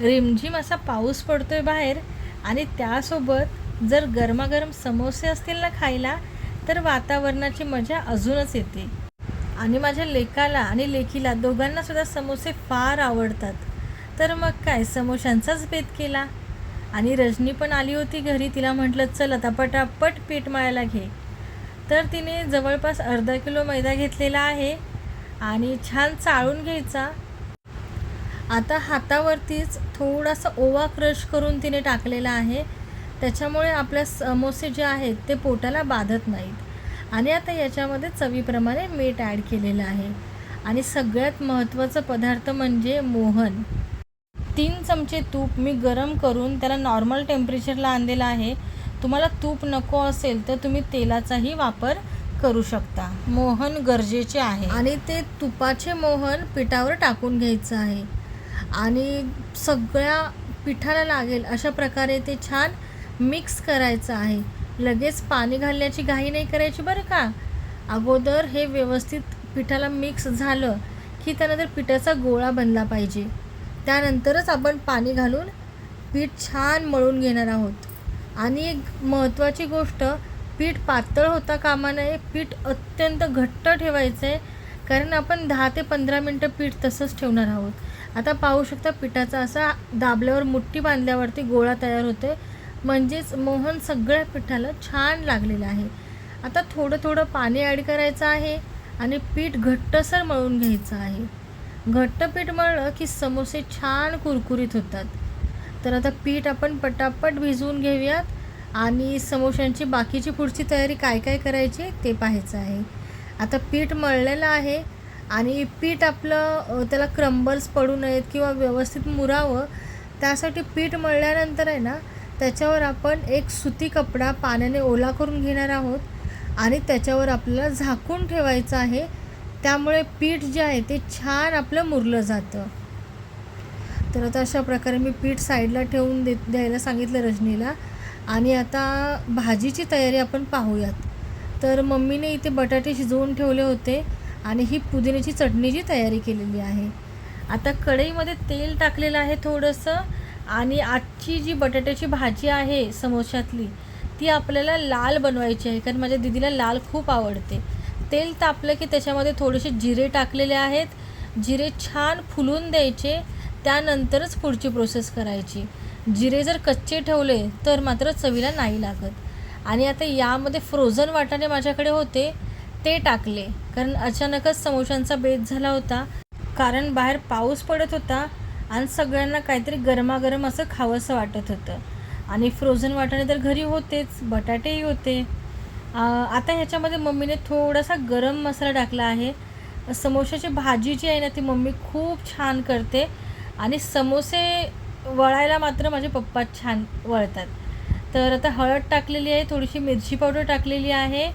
रिमझिम असा पाऊस पडतोय बाहेर आणि त्यासोबत जर गरमागरम समोसे असतील ना खायला तर वातावरणाची मजा अजूनच येते. आणि माझ्या लेकाला आणि लेकीला दोघांना सुद्धा समोसे फार आवडतात. तर मग काय समोशांचाच बेत केला. आणि रजनी पण आली होती घरी तिला म्हटलं चल आता पटापट पीठ मळायला घे. तर तिने जवळपास अर्धा किलो मैदा घेतलेला आहे आणि छान चाळून घ्यायचा. आता हातावरतीच थोडासा ओवा क्रश करून तिने टाकलेला आहे. त्याच्यामुळे आपल्या समोसे जे आहेत ते पोटाला बाधत नाहीत. आणि आता याच्यामध्ये चवीप्रमाणे मीठ ॲड केलेलं आहे. आणि सगळ्यात महत्त्वाचा पदार्थ म्हणजे मोहन. तीन चमचे तूप मी गरम करून त्याला नॉर्मल टेम्परेचरला आणलेलं आहे. तुम्हाला तूप नको असेल तर तुम्ही तेलाचाही वापर करू शकता. मोहन गरजेचे आहे. आणि ते तुपाचे मोहन पिठावर टाकून घ्यायचं आहे. आणि सगळ्या पिठाला लागेल अशा प्रकारे ते छान मिक्स करायचं आहे. लगेच पाणी घालण्याची घाई नाही करायची बरं का? अगोदर हे व्यवस्थित पिठाला मिक्स झालं की त्यानंतर पिठाचा गोळा बनला पाहिजे. त्यानंतरच आपण पाणी घालून पीठ छान मळून घेणार आहोत. आणि एक महत्त्वाची गोष्ट पीठ पातळ होता कामा नये पीठ अत्यंत घट्ट ठेवायचं आहे कारण आपण दहा ते पंधरा मिनटं पीठ तसंच ठेवणार आहोत. आता पाहू शकता पिठाचा असा दाबल्यावर मुठ्ठी बांधल्यावरती गोळा तयार होते म्हणजेच मोहन सगळ्या पिठाला छान लागलेलं आहे. आता थोडं थोडं पाणी ॲड करायचं आहे आणि पीठ घट्टसर मळून घ्यायचं आहे. घट्ट पीठ मळलं की समोसे छान कुरकुरीत होतात. तर आता पीठ आपण पटापट भिजवून घेऊयात आणि समोश्यांची बाकीची पुढची तयारी काय काय करायची ते पाहायचं आहे. आता पीठ मळलेलं आहे. आणि पीठ आपलं त्याला क्रंबल्स पडू नयेत किंवा व्यवस्थित मुरावं त्यासाठी पीठ मळल्यानंतर आहे ना त्याच्यावर आपण एक सुती कपडा पाण्याने ओला करून घेणार आहोत आणि त्याच्यावर आपल्याला झाकून ठेवायचं आहे. त्यामुळे पीठ जे आहे ते छान आपलं मुरलं जातं. तर आता अशा प्रकारे मी पीठ साईडला ठेवून दे द्यायला सांगितलं रजनीला. आणि आता भाजीची तयारी आपण पाहूयात. तर मम्मीने इथे बटाटे शिजवून ठेवले होते. आणि ही पुदिन्याची चटणीची तयारी केलेली आहे. आता कढईमध्ये तेल टाकलेलं आहे थोडंसं आणि आजची जी बटाट्याची भाजी आहे समोशातली ती आपल्याला लाल बनवायची आहे कारण माझ्या दिदीला लाल खूप आवडते. तेल तापलं की त्याच्यामध्ये थोडेसे जिरे टाकलेले आहेत. जिरे छान फुलून द्यायचे त्यानंतरच पुढची प्रोसेस करायची. जिरे जर कच्चे ठेवले तर मात्र चवीला नाही लागत. आणि आता यामध्ये फ्रोझन वाटाणे माझ्याकडे होते ते टाकले. कारण अचानकच समोशांचा बेत झाला होता. कारण बाहेर पाऊस पडत होता आणि सगळ्यांना काहीतरी गरमागरम असं खावंसं वाटत होतं. आणि फ्रोझन वाटाणे तर घरी होतेच बटाटेही होते. आता ह्याच्यामध्ये मम्मीने थोडासा गरम मसाला टाकला आहे. समोशाची भाजी जी आहे ना ती मम्मी खूप छान करते. आणि समोसे वळायला मात्र माझे पप्पा छान वळतात. तर आता हळद टाकलेली आहे थोडीशी मिरची पावडर टाकलेली आहे.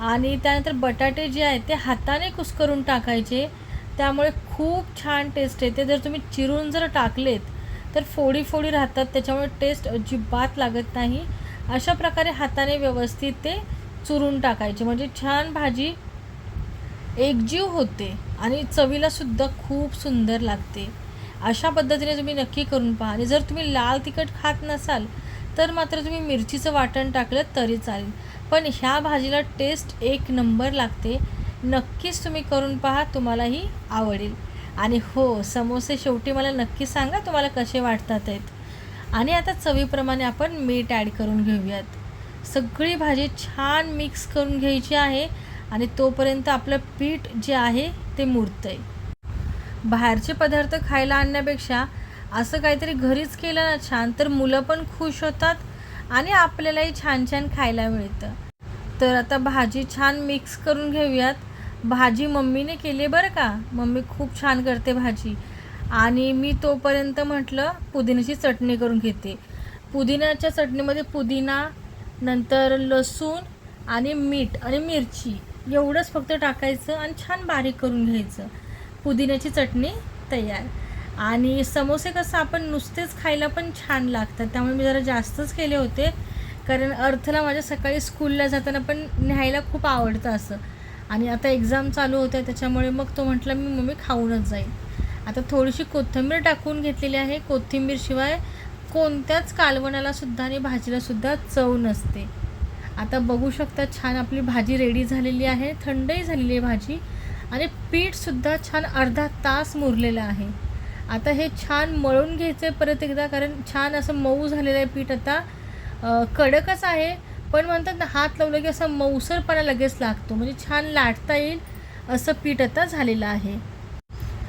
आणि त्यानंतर बटाटे जे आहेत ते हाताने कुस्करून टाकायचे. त्यामुळे खूप छान टेस्ट येते. जर तुम्ही चिरून जर टाकलेत तर फोडी फोडी राहतात. त्याच्यामुळे टेस्ट अजिबात लागत नाही. अशा प्रकारे हाताने व्यवस्थित ते चुरून टाकायचे. म्हणजे छान भाजी एकजीव होते आणि चवीला सुद्धा खूप सुंदर लागते. अशा पद्धतीने तुम्ही नक्की करून पहा. आणि जर तुम्ही लाल तिखट खात नसाल तर मात्र तुम्ही मिरचीचं वाटण टाकलं तरी चालेल. पण ह्या भाजीला टेस्ट एक नंबर लागते. नक्कीच तुम्ही करून पहा तुम्हालाही आवडेल. आणि हो समोसे शेवटी मला नक्की सांगा तुम्हाला कसे वाटतात आहेत. आणि आता चवीप्रमाणे आपण मीठ ॲड करून घेऊयात. सगळी भाजी छान मिक्स करून घ्यायची आहे आणि तोपर्यंत आपलं पीठ जे आहे ते मुरतं आहे बाहेरचे पदार्थ खायला आणण्यापेक्षा असं काहीतरी घरीच केलं ना छान तर मुलं पण खुश होतात आणि आपल्यालाही छान छान खायला मिळतं. तर आता भाजी छान मिक्स करून घेऊयात. भाजी मम्मीने केली आहे बरं का? मम्मी खूप छान करते भाजी. आणि मी तोपर्यंत म्हटलं पुदिन्याची चटणी करून घेते. पुदिन्याच्या चटणीमध्ये पुदिना नंतर लसूण आणि मीठ आणि मिरची एवढंच फक्त टाकायचं आणि छान बारीक करून घ्यायचं. पुदिन्याची चटणी तयार. आणि समोसे कसं आपण नुसतेच खायला पण छान लागतात. त्यामुळे मी जरा जास्तच केले होते. कारण अर्थला माझ्या सकाळी स्कूलला जाताना पण न्यायला खूप आवडतं असं. आणि आता एक्झाम चालू होत्या त्याच्यामुळे मग तो म्हटलं मी मम्मी खाऊनच जाईल आता थोडीशी कोथिंबीर टाकून घेतलेली आहे. कोथिंबीरशिवाय कोणत्याच कालवणाला सुद्धा आणि भाजीला सुद्धा चव नसते. आता बघू शकता छान आपली भाजी रेडी झालेली आहे. थंडही झालेली आहे भाजी. आणि पीठसुद्धा छान अर्धा तास मुरलेलं आहे. आता हे छान मळून घ्यायचं आहे परत एकदा कारण छान असं मऊ झालेलं आहे पीठ आता. कडकच आहे पण म्हणतात ना हात लावलं की असं मऊसरपणा लगेच लागतो. म्हणजे छान लाटता येईल असं पीठ आता झालेलं आहे.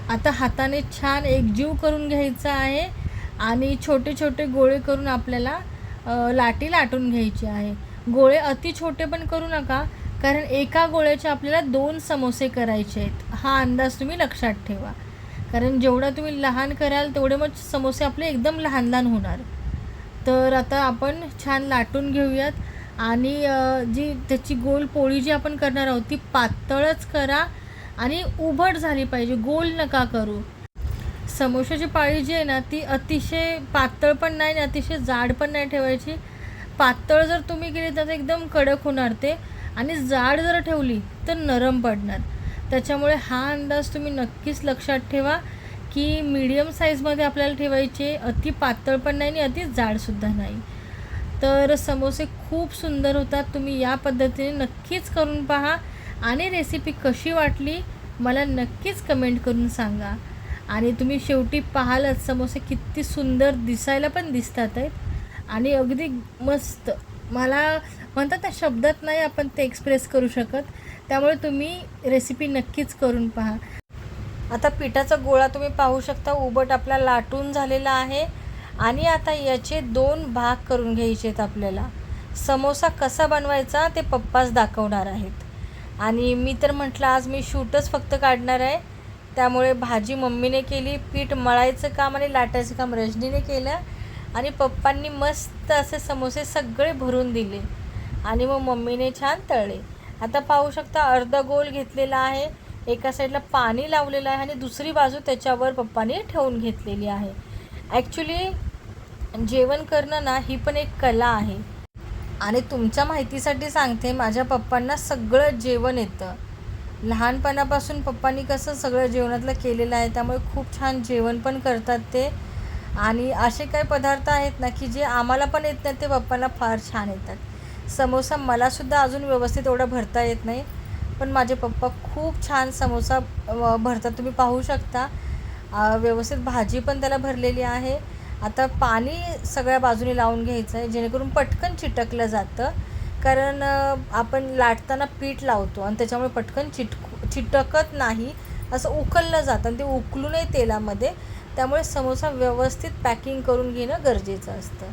आता हाताने छान एकजीव करून घ्यायचा आहे आणि छोटे छोटे गोळे करून आपल्याला लाटी लाटून घ्यायची आहे. गोळे अति छोटे पण करू नका कारण एका गोळ्याचे आपल्याला दोन समोसे करायचे आहेत. हा अंदाज तुम्ही लक्षात ठेवा. कारण जेवढा तुम्ही लहान कराल तेवढे मग समोसे आपले एकदम लहान लहान होणार. तर आता आपण छान लाटून घेऊयात. आणि जी त्याची गोल पोळी जी आपण करणार आहोत ती पातळच करा आणि उभट झाली पाहिजे. गोल नका करू. समोशाची पाळी जी आहे ना ती अतिशय पातळ पण नाही आणि अतिशय जाड पण नाही ठेवायची. पातळ जर तुम्ही केली तर एकदम कडक होणार ते. आणि जाड जर ठेवली तर नरम पडणार. त्याच्यामुळे हा अंदाज तुम्ही नक्कीच लक्षात ठेवा की मीडियम साईजमध्ये आपल्याला ठेवायचे अति पातळ पण नाही आणि अति जाडसुद्धा नाही. तर समोसे खूप सुंदर होतात तुम्ही या पद्धतीने नक्कीच करून पहा. आणि रेसिपी कशी वाटली मला नक्कीच कमेंट करून सांगा. आणि तुम्ही शेवटी पाहालच समोसे किती सुंदर दिसायला पण दिसतात आहेत. आणि अगदी मस्त. मला म्हणतात त्या शब्दात नाही आपण ते एक्सप्रेस करू शकत. त्यामुळे तुम्ही रेसिपी नक्कीच करून पहा. आता पिठाचा गोळा तुम्ही पाहू शकता उबट आपला लाटून झालेला आहे. आणि आता याचे दोन भाग करून घ्यायचे आहेत आपल्याला. समोसा कसा बनवायचा ते पप्पाच दाखवणार आहेत. आणि मी तर म्हटलं आज मी शूटच फक्त काढणार आहे. त्यामुळे भाजी मम्मीने केली पीठ मळायचं काम आणि लाटायचं काम रजनीने केलं. आणि पप्पांनी मस्त असे समोसे सगळे भरून दिले. आणि मग मम्मीने छान तळले. आता पाहू शकता अर्ध गोल घेतलेला आहे. एका साईडला पाणी लावलेलं आहे आणि दुसरी बाजू त्याच्यावर पप्पाने ठेवून घेतलेली आहे. ॲक्च्युली जेवण करणं ना ही पण एक कला आहे. आणि तुमच्या माहितीसाठी सांगते माझ्या पप्पांना सगळं जेवण येतं. लहानपणापासून पप्पांनी कसं सगळं जेवणातलं केलेलं आहे त्यामुळे खूप छान जेवण पण करतात ते. आणि असे काही पदार्थ आहेत ना की जे आम्हाला पण येत नाही ते पप्पांना फार छान येतात. समोसा मलासुद्धा अजून व्यवस्थित एवढा भरता येत नाही. पण माझे पप्पा खूप छान समोसा भरतात. तुम्ही पाहू शकता. व्यवस्थित भाजी पण त्याला भरलेली आहे. आता पाणी सगळ्या बाजूने लावून घ्यायचं आहे जेणेकरून पटकन चिटकलं जातं. कारण आपण लाटताना पीठ लावतो आणि त्याच्यामुळे पटकन चिटकू चिटकत नाही. असं उकललं जातं आणि ते उकलू नये तेलामध्ये. त्यामुळे समोसा व्यवस्थित पॅकिंग करून घेणं गरजेचं असतं.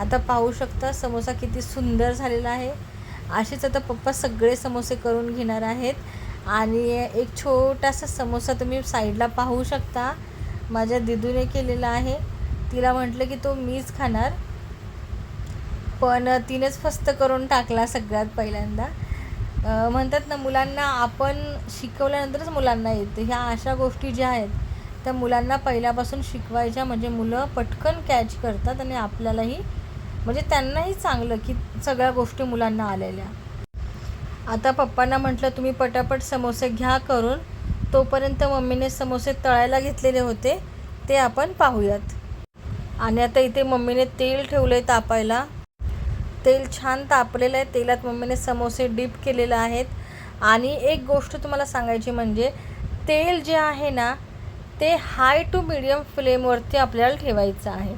आता पाहू शकता समोसा किती सुंदर झालेला आहे. असेच आता पप्पा सगळे समोसे करून घेणार आहेत. आणि एक छोटासा समोसा तुम्ही साईडला पाहू शकता. माझ्या दिदूने केलेला आहे. तिला म्हटलं की तो मीच खाणार. पण तिनेच फस्त करून टाकला सगळ्यात पहिल्यांदा. म्हणतात ना मुलांना आपण शिकवल्यानंतरच मुलांना येते. ह्या अशा गोष्टी ज्या आहेत त्या मुलांना पहिल्यापासून शिकवायच्या. म्हणजे मुलं पटकन कॅच करतात आणि आपल्यालाही म्हणजे त्यांनाही चांगलं की सगळ्या गोष्टी मुलांना आलेल्या. आता पप्पांना म्हटलं तुम्ही पटापट समोसे घ्या करून. तोपर्यंत मम्मीने समोसे तळायला घेतलेले होते ते आपण पाहूयात. आणि आता इथे मम्मीने तेल ठेवलं आहे तापायला. तेल छान तापलेलं आहे तेलात मम्मीने समोसे डीप केलेले आहेत. आणि एक गोष्ट तुम्हाला सांगायची म्हणजे तेल जे आहे ना ते हाय टू मिडियम फ्लेमवरती आपल्याला ठेवायचं आहे.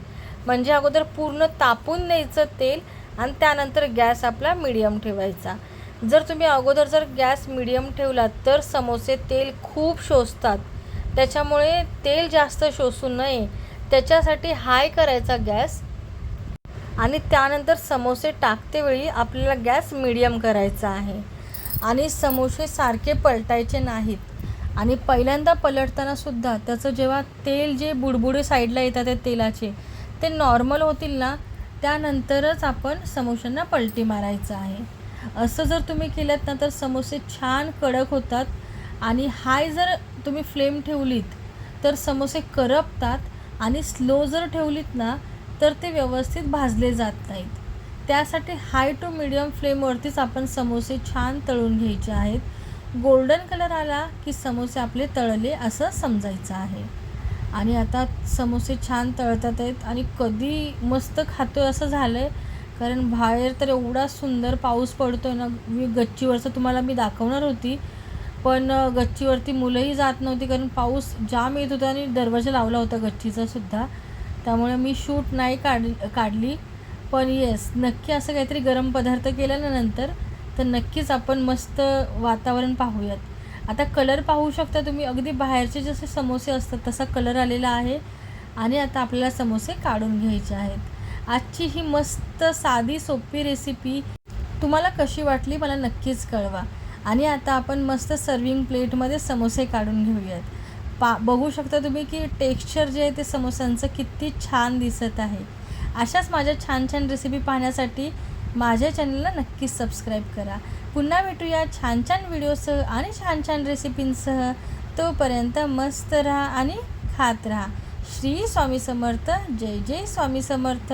म्हणजे अगोदर पूर्ण तापून न्यायचं तेल आणि त्यानंतर गॅस आपला मिडियम ठेवायचा. जर तुम्ही अगोदर जर गॅस मिडियम ठेवला तर समोसे तेल खूप शोषतात. त्याच्यामुळे तेल जास्त शोषू नये. त्याच्यासाठी हाय करायचा गॅस आणि त्यानंतर समोसे टाकते वेळी आपल्याला गॅस मिडियम करायचा आहे. आणि समोसे सारखे पलटायचे नाहीत. आणि पहिल्यांदा पलटताना सुद्धा त्याचं जेव्हा तेल जे बुडबुडे साईडला येतात ते तेलाचे ते नॉर्मल होतील ना त्यानंतरच आपण समोशांना पलटी मारायचं आहे. असं जर तुम्ही केलं ना तर समोसे छान कडक होतात आणि हाय जर तुम्ही फ्लेम ठेवलीत तर समोसे करपतात आणि स्लो जर ठेवलीत ना तर ते व्यवस्थित भाजले जात नाहीत. त्यासाठी हाय टू मिडियम फ्लेमवरतीच आपण समोसे छान तळून घ्यायचे आहेत. गोल्डन कलर आला की समोसे आपले तळले असं समजायचं आहे. आणि आता समोसे छान तळतात आहेत आणि कधी मस्त खातो आहे असं झालं आहे कारण बाहेर तर एवढा सुंदर पाऊस पडतो आहे ना मी गच्चीवरचं तुम्हाला मी दाखवणार होती. पण गच्चीवरती मुलंही जात नव्हती कारण पाऊस जाम येत होता आणि दरवाजा लावला होता गच्चीचा सुद्धा. त्यामुळे मी शूट नाही काढ काढली. पण येस नक्की असं काहीतरी गरम पदार्थ केल्यानंतर तर नक्कीच आपण मस्त वातावरण पाहूयात. आता कलर पाहू शकता तुम्ही. अगदी बाहेरचे जसे समोसे असतात तसा कलर आलेला आहे. आणि आता आपल्याला समोसे काढून घ्यायचे आहेत. आजची ही मस्त साधी सोपी रेसिपी तुम्हाला कशी वाटली मला नक्कीच कळवा. आणि आता आपण मस्त सर्विंग प्लेटमध्ये समोसे काढून घेऊयात. पा बघू शकता तुम्ही की टेक्स्चर जे आहे ते समोस्यांचं किती छान दिसत आहे. अशाच माझ्या छान छान रेसिपी पाहण्यासाठी माझ्या चॅनलला नक्कीच सबस्क्राईब करा. पुन्हा भेटूया छान छान व्हिडिओसह आणि छान छान रेसिपींसह तोपर्यंत मस्त राहा आणि खात राहा. श्री स्वामी समर्थ. जय जय स्वामी समर्थ.